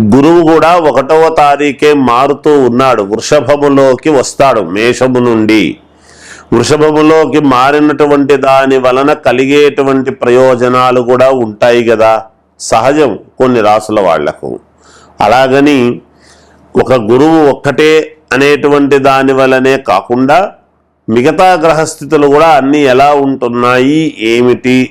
గురువు కూడా ఒకటవ తారీఖే మారుతూ ఉన్నాడు. వృషభములోకి వస్తాడు మేషము నుండి. వృషభములోకి మారినటువంటి దాని వలన కలిగేటువంటి ప్రయోజనాలు కూడా ఉంటాయి కదా సహజం కొన్ని రాసుల వాళ్ళకు. అలాగని ఒక గురువు ఒక్కటే అనేటువంటి దాని వలనే కాకుండా మిగతా గ్రహస్థితులు కూడా అన్నీ ఎలా ఉంటున్నాయి? ఏమిటి?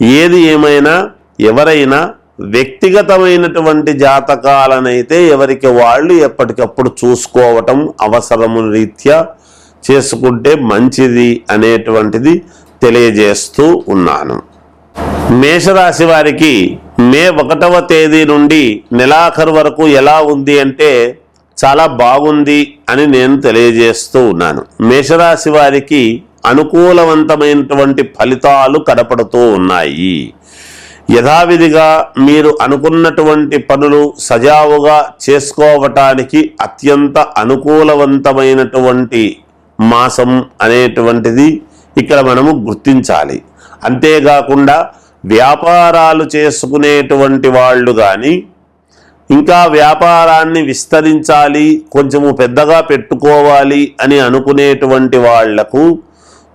ఏది ఏమైనా ఎవరైనా వ్యక్తిగతమైనటువంటి జాతకాలనైతే ఎవరికి వాళ్ళు ఎప్పటికప్పుడు చూసుకోవటం అవసరము రీత్యా చేసుకుంటే మంచిది అనేటువంటిది తెలియజేస్తూ ఉన్నాను. మేషరాశి వారికి మే ఒకటవ తేదీ నుండి నెలాఖరు వరకు ఎలా ఉంది అంటే చాలా బాగుంది అని నేను తెలియజేస్తూ ఉన్నాను. మేషరాశి వారికి అనుకూలవంతమైనటువంటి ఫలితాలు కనపడుతూ ఉన్నాయి. యథావిధిగా మీరు అనుకున్నటువంటి పనులు సజావుగా చేసుకోవటానికి అత్యంత అనుకూలవంతమైనటువంటి మాసం అనేటువంటిది ఇక్కడ మనము గుర్తించాలి. అంతేకాకుండా వ్యాపారాలు చేసుకునేటువంటి వాళ్ళు కానీ ఇంకా వ్యాపారాన్ని విస్తరించాలి కొంచెము పెద్దగా పెట్టుకోవాలి అని అనుకునేటువంటి వాళ్ళకు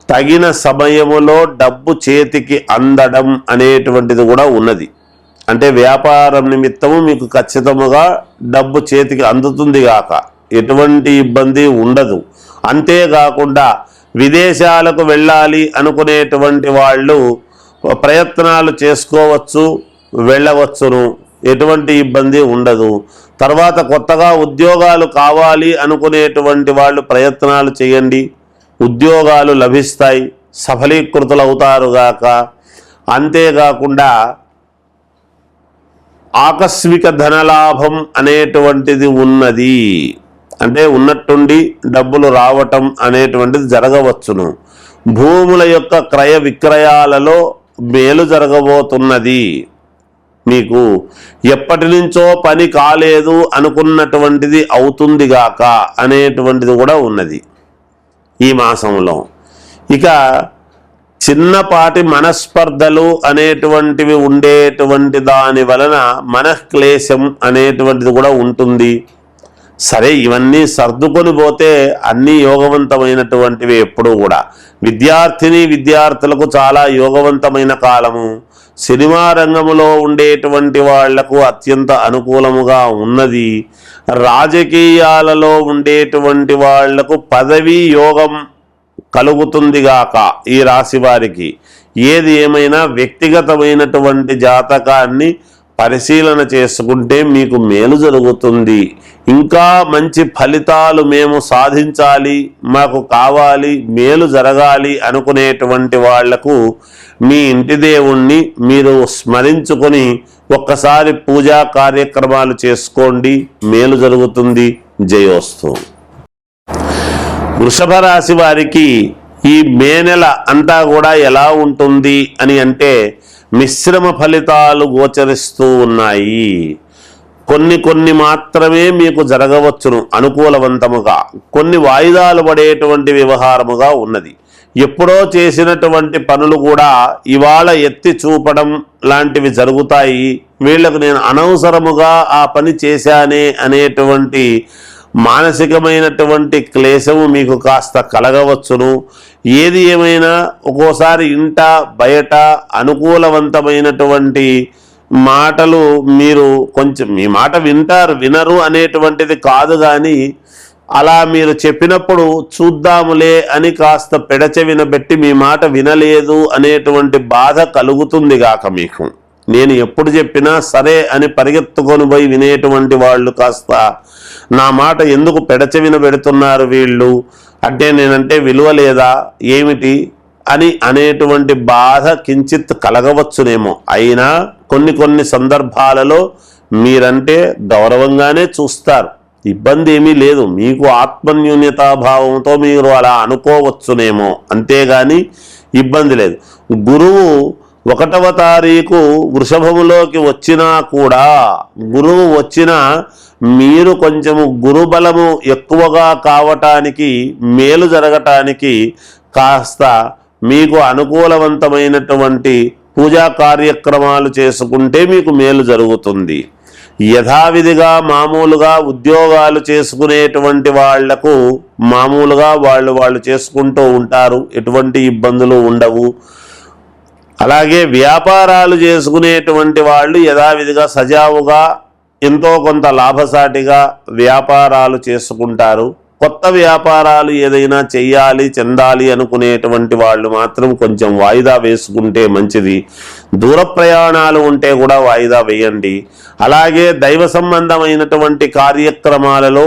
తగిన సమయములో డబ్బు చేతికి అందడం అనేటువంటిది కూడా ఉన్నది. అంటే వ్యాపారం నిమిత్తము మీకు ఖచ్చితముగా డబ్బు చేతికి అందుతుంది గాక. ఎటువంటి ఇబ్బంది ఉండదు. అంతేకాకుండా విదేశాలకు వెళ్ళాలి అనుకునేటువంటి వాళ్ళు ప్రయత్నాలు చేసుకోవచ్చు వెళ్ళవచ్చును. ఎటువంటి ఇబ్బంది ఉండదు. తర్వాత కొత్తగా ఉద్యోగాలు కావాలి అనుకునేటువంటి వాళ్ళు ప్రయత్నాలు చేయండి. ఉద్యోగాలు లభిస్తాయి సఫలీకృతులవుతారుగాక అంతేకాకుండా ఆకస్మిక ధనలాభం అనేటువంటిది ఉన్నది. అంటే ఉన్నట్టుండి డబ్బులు రావటం అనేటువంటిది జరగవచ్చును. భూముల యొక్క క్రయ విక్రయాలలో మేలు జరగబోతున్నది. మీకు ఎప్పటి నుంచో పని కాలేదు అనుకున్నటువంటిది అవుతుందిగాక అనేటువంటిది కూడా ఉన్నది. ఈ మాసంలో. ఇక చిన్నపాటి మనస్పర్ధలు అనేటువంటివి ఉండేటువంటి దాని వలన మనఃక్లేశం అనేటువంటిది కూడా ఉంటుంది. సరే ఇవన్నీ సర్దుకొని పోతే అన్నీ యోగవంతమైనటువంటివి ఎప్పుడూ కూడా. విద్యార్థిని విద్యార్థులకు చాలా యోగవంతమైన కాలము. సినిమా రంగంలో ఉండేటువంటి వాళ్ళకు అత్యంత అనుకూలముగా ఉన్నది. రాజకీయాలలో ఉండేటువంటి వాళ్ళకు పదవీ యోగం కలుగుతుందిగాక ఈ రాశి వారికి. ఏది ఏమైనా వ్యక్తిగతమైనటువంటి జాతకాన్ని పరిశీలన చేసుకుంటే మీకు మేలు జరుగుతుంది. ఇంకా మంచి ఫలితాలు మేము సాధించాలి మాకు కావాలి మేలు జరగాలి అనుకునేటువంటి వాళ్ళకు మీ ఇంటి దేవుణ్ణి మీరు స్మరించుకొని ఒక్కసారి పూజా కార్యక్రమాలు చేసుకోండి మేలు జరుగుతుంది. జయోస్తు. వృషభ రాశి వారికి ఈ మే నెల అంతా కూడా ఎలా ఉంటుంది అని అంటే మిశ్రమ ఫలితాలు గోచరిస్తూ ఉన్నాయి. కొన్ని కొన్ని మాత్రమే మీకు జరగవచ్చును అనుకూలవంతముగా. కొన్ని వాయిదాలు పడేటువంటి వ్యవహారముగా ఉన్నది. ఎప్పుడో చేసినటువంటి పనులు కూడా ఇవాళ ఎత్తి చూపడం లాంటివి జరుగుతాయి. వీళ్ళకు నేను అనవసరముగా ఆ పని చేశానే అనేటువంటి మానసికమైనటువంటి క్లేశము మీకు కాస్త కలగవచ్చును. ఏది ఏమైనా ఒక్కోసారి ఇంట బయట అనుకూలవంతమైనటువంటి మాటలు మీరు కొంచెం మీ మాట వింటారు వినరు అనేటువంటిది కాదు కానీ అలా మీరు చెప్పినప్పుడు చూద్దాములే అని కాస్త పెడచె వినబెట్టి మీ మాట వినలేదు అనేటువంటి బాధ కలుగుతుంది గాక మీకు. నేను ఎప్పుడు చెప్పినా సరే అని పరిగెత్తుకొని పోయి వినేటువంటి వాళ్ళు కాస్త నా మాట ఎందుకు పెడచె వినబెడుతున్నారు వీళ్ళు? అంటే నేనంటే విలువ లేదా? ఏమిటి? అని అనేటువంటి బాధ కించిత్ కలగవచ్చునేమో. అయినా కొన్ని కొన్ని సందర్భాలలో మీరంటే గౌరవంగానే చూస్తారు. ఇబ్బంది ఏమీ లేదు. మీకు ఆత్మన్యూన్యతాభావంతో మీరు అలా అనుకోవచ్చునేమో. అంతేగాని ఇబ్బంది లేదు. గురువు ఒకటవ తారీఖు వృషభములోకి వచ్చినా కూడా గురువు వచ్చినా మీరు కొంచెము గురుబలము ఎక్కువగా కావటానికి మేలు జరగటానికి కాస్త మీకు అనుకూలవంతమైనటువంటి పూజా కార్యక్రమాలు చేసుకుంటే మీకు మేలు జరుగుతుంది. యథావిధిగా మామూలుగా ఉద్యోగాలు చేసుకునేటువంటి వాళ్ళకు మామూలుగా వాళ్ళు వాళ్ళు చేసుకుంటూ ఉంటారు. ఎటువంటి ఇబ్బందులు ఉండవు. అలాగే వ్యాపారాలు చేసుకునేటువంటి వాళ్ళు యథావిధిగా సజావుగా ఎంతో కొంత లాభసాటిగా వ్యాపారాలు చేసుకుంటారు. కొత్త వ్యాపారాలు ఏదైనా చెయ్యాలి చెందాలి అనుకునేటువంటి వాళ్ళు మాత్రం కొంచెం వాయిదా వేసుకుంటే మంచిది. దూర ప్రయాణాలు ఉంటే కూడా వాయిదా వేయండి. అలాగే దైవ సంబంధమైనటువంటి కార్యక్రమాలలో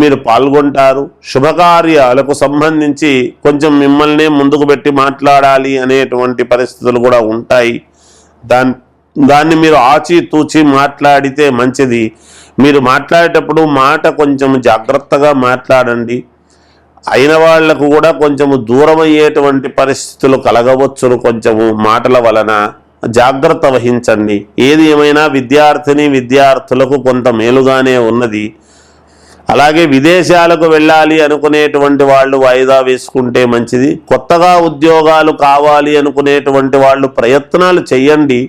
మీరు పాల్గొంటారు. శుభకార్యాలకు సంబంధించి కొంచెం మిమ్మల్ని ముందుకు పెట్టి మాట్లాడాలి అనేటువంటి పరిస్థితులు కూడా ఉంటాయి. దాని దాన్ని మీరు ఆచితూచి మాట్లాడితే మంచిది. మీరు మాట్లాడేటప్పుడు మాట కొంచెం జాగ్రత్తగా మాట్లాడండి. అయిన వాళ్ళకు కూడా కొంచెము దూరమయ్యేటువంటి పరిస్థితులు కలగవచ్చును కొంచెము మాటల వలన. జాగ్రత్త వహించండి. ఏది ఏమైనా విద్యార్థిని విద్యార్థులకు కొంత మేలుగానే ఉన్నది. అలాగే విదేశాలకు వెళ్ళాలి అనుకునేటువంటి వాళ్ళు వాయిదా వేసుకుంటే మంచిది. కొత్తగా ఉద్యోగాలు కావాలి అనుకునేటువంటి వాళ్ళు ప్రయత్నాలు చేయండి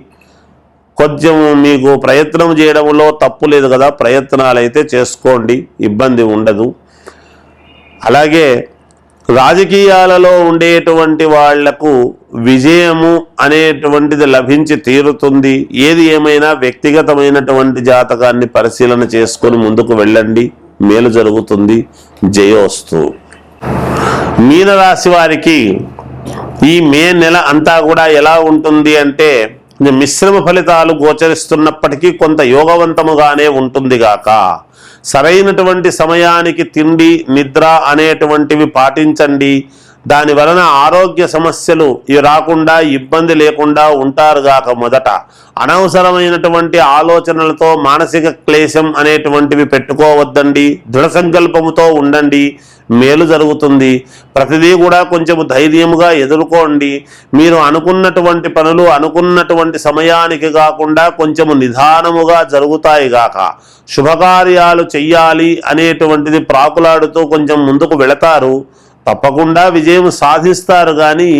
కొంచెం మీకు ప్రయత్నం చేయడంలో తప్పు లేదు కదా ప్రయత్నాలు అయితే చేసుకోండి ఇబ్బంది ఉండదు. అలాగే రాజకీయాలలో ఉండేటువంటి వాళ్ళకు విజయము అనేటువంటిది లభించి తీరుతుంది. ఏది ఏమైనా వ్యక్తిగతమైనటువంటి జాతకాన్ని పరిశీలన చేసుకొని ముందుకు వెళ్ళండి. మేలు జరుగుతుంది. జయోస్తు. మీనరాశి వారికి ఈ మే నెల అంతా కూడా ఎలా ఉంటుంది అంటే మిశ్రమ ఫలితాలు గోచరిస్తున్నప్పటికీ కొంత యోగవంతముగానే ఉంటుంది గాక. సరైనటువంటి సమయానికి తిండి నిద్ర అనేటువంటివి పాటించండి. దాని వలన ఆరోగ్య సమస్యలు రాకుండా ఇబ్బంది లేకుండా ఉంటారు గాక మొదట. అనవసరమైనటువంటి ఆలోచనలతో మానసిక క్లేశం అనేటువంటివి పెట్టుకోవద్దండి. దృఢ సంకల్పముతో ఉండండి. మేలు జరుగుతుంది. ప్రతిదీ కూడా కొంచెం ధైర్యముగా ఎదుర్కోండి. మీరు అనుకున్నటువంటి పనులు అనుకున్నటువంటి సమయానికి కాకుండా కొంచెం నిదానముగా జరుగుతాయి గాక. శుభకార్యాలు చెయ్యాలి అనేటువంటిది ప్రాకులాడుతూ కొంచెం ముందుకు వెళతారు. తప్పకుండా విజయం సాధిస్తారు కానీ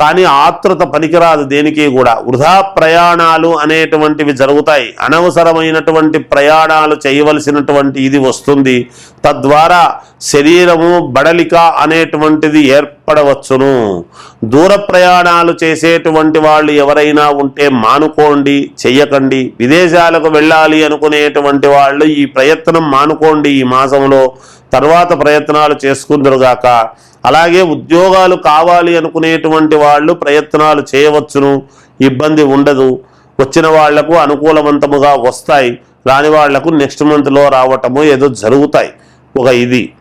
కానీ ఆతృత పనికిరాదు దేనికి కూడా. వృధా ప్రయాణాలు అనేటువంటివి జరుగుతాయి. అనవసరమైనటువంటి ప్రయాణాలు చేయవలసినటువంటి ఇది వస్తుంది. తద్వారా శరీరము బడలిక అనేటువంటిది ఏర్పడవచ్చును. దూర ప్రయాణాలు చేసేటువంటి వాళ్ళు ఎవరైనా ఉంటే మానుకోండి చెయ్యకండి. విదేశాలకు వెళ్ళాలి అనుకునేటువంటి వాళ్ళు ఈ ప్రయత్నం మానుకోండి ఈ మాసంలో. తర్వాత ప్రయత్నాలు చేసుకుందరుగాక. అలాగే ఉద్యోగాలు కావాలి అనుకునేటువంటి వాళ్ళు ప్రయత్నాలు చేయవచ్చును. ఇబ్బంది ఉండదు. వచ్చిన వాళ్ళకు అనుకూలవంతముగా వస్తాయి. రాని వాళ్ళకు నెక్స్ట్ మంత్లో రావటము ఏదో జరుగుతాయి. ఒక ఇది.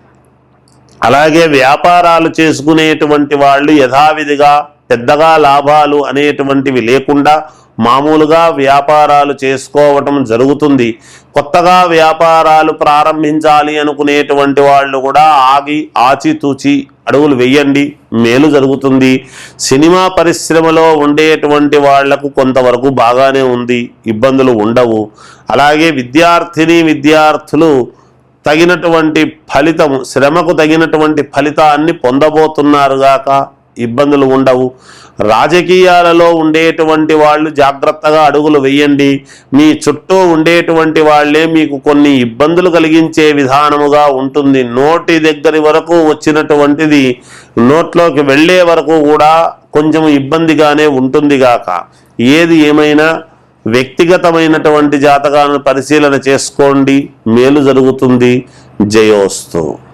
అలాగే వ్యాపారాలు చేసుకునేటువంటి వాళ్ళు యథావిధిగా పెద్దగా లాభాలు అనేటువంటివి లేకుండా మామూలుగా వ్యాపారాలు చేసుకోవటం జరుగుతుంది. కొత్తగా వ్యాపారాలు ప్రారంభించాలి అనుకునేటువంటి వాళ్ళు కూడా ఆగి ఆచితూచి అడుగులు వెయ్యండి మేలు జరుగుతుంది. సినిమా పరిశ్రమలో ఉండేటువంటి వాళ్ళకు కొంతవరకు బాగానే ఉంది. ఇబ్బందులు ఉండవు. అలాగే విద్యార్థిని విద్యార్థులు తగినటువంటి ఫలితం శ్రమకు తగినటువంటి ఫలితాన్ని పొందబోతున్నారుగాక ఇబ్బందులు ఉండవు. రాజకీయాలలో ఉండేటువంటి వాళ్ళు జాగ్రత్తగా అడుగులు వేయండి. మీ చుట్టూ ఉండేటువంటి వాళ్ళే మీకు కొన్ని ఇబ్బందులు కలిగించే విధానముగా ఉంటుంది. నోటి దగ్గరి వరకు వచ్చినటువంటిది నోట్లోకి వెళ్ళే వరకు కూడా కొంచెం ఇబ్బందిగానే ఉంటుంది గాక. ఏది ఏమైనా వ్యక్తిగతమైనటువంటి జాతకాలను పరిశీలన చేసుకోండి. మేలు జరుగుతుంది. జయోస్తు.